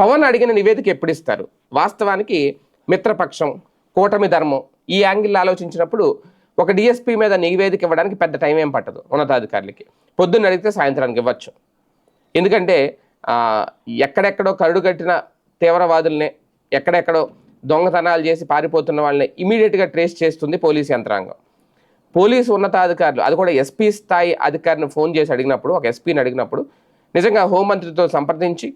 పవన్ అడిగిన నివేదిక ఎప్పుడు ఇస్తారు? వాస్తవానికి మిత్రపక్షం కూటమి ధర్మం ఈ యాంగిల్ ఆలోచించినప్పుడు ఒక డిఎస్పీ మీద నివేదిక ఇవ్వడానికి పెద్ద టైం ఏం పట్టదు ఉన్నతాధికారులకి. పొద్దున్న అడిగితే సాయంత్రానికి ఇవ్వచ్చు. ఎందుకంటే ఎక్కడెక్కడో కరుడు కట్టిన తీవ్రవాదుల్ని ఎక్కడెక్కడో దొంగతనాలు చేసి పారిపోతున్న వాళ్ళని ఇమీడియట్గా ట్రేస్ చేస్తుంది పోలీస్ యంత్రాంగం. పోలీసు ఉన్నతాధికారులు అది కూడా ఎస్పీ స్థాయి అధికారిని ఫోన్ చేసి అడిగినప్పుడు ఒక ఎస్పీని అడిగినప్పుడు నిజంగా హోంమంత్రితో సంప్రదించి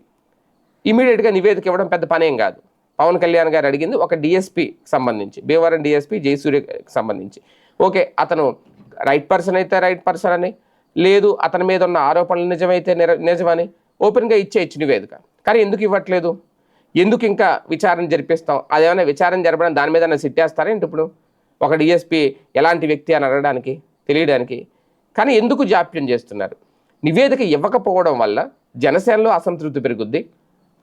ఇమీడియట్గా నివేదిక ఇవ్వడం పెద్ద పనేం కాదు. పవన్ కళ్యాణ్ గారు అడిగింది ఒక డిఎస్పీకి సంబంధించి భీమవరం డిఎస్పీ జయసూర్యకి సంబంధించి. ఓకే అతను రైట్ పర్సన్ అయితే రైట్ పర్సన్ అని లేదు అతని మీద ఉన్న ఆరోపణలు నిజమైతే నిజమని ఓపెన్గా ఇచ్చేయచ్చు నివేదిక. కానీ ఎందుకు ఇవ్వట్లేదు? ఎందుకు ఇంకా విచారణ జరిపిస్తాం? అదేమైనా విచారణ జరపడం దాని మీద సిట్టేస్తారేంటి ఇప్పుడు? ఒక డిఎస్పీ ఎలాంటి వ్యక్తి అని అడగడానికి తెలియడానికి. కానీ ఎందుకు జాప్యం చేస్తున్నారు? నివేదిక ఇవ్వకపోవడం వల్ల జనసేనలో అసంతృప్తి పెరుగుద్ది.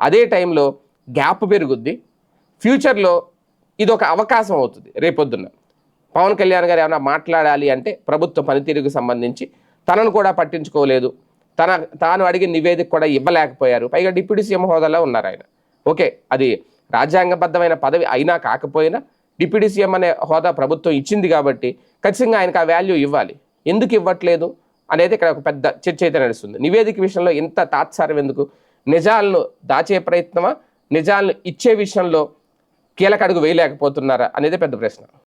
అదే టైంలో గ్యాప్ పెరుగుద్ది. ఫ్యూచర్లో ఇది ఒక అవకాశం అవుతుంది రేపొద్దున్న. పవన్ కళ్యాణ్ గారు ఏమైనా మాట్లాడాలి అంటే ప్రభుత్వ పనితీరుకు సంబంధించి తనను కూడా పట్టించుకోలేదు. తన తాను అడిగిన నివేదిక కూడా ఇవ్వలేకపోయారు. పైగా డిప్యూటీ సీఎం హోదాలో ఉన్నారు ఆయన. ఓకే అది రాజ్యాంగబద్ధమైన పదవి అయినా కాకపోయినా డిప్యూటీ సీఎం అనే హోదా ప్రభుత్వం ఇచ్చింది కాబట్టి ఖచ్చితంగా ఆయనకు ఆ వాల్యూ ఇవ్వాలి. ఎందుకు ఇవ్వట్లేదు అనేది ఇక్కడ ఒక పెద్ద చర్చ అయితే నడుస్తుంది. నివేదిక విషయంలో ఇంత తాత్సారం ఎందుకు? నిజాలను దాచే ప్రయత్నమా? నిజాలను ఇచ్చే విషయంలో కీలక అడుగు వేయలేకపోతున్నారా? అనేది పెద్ద ప్రశ్న.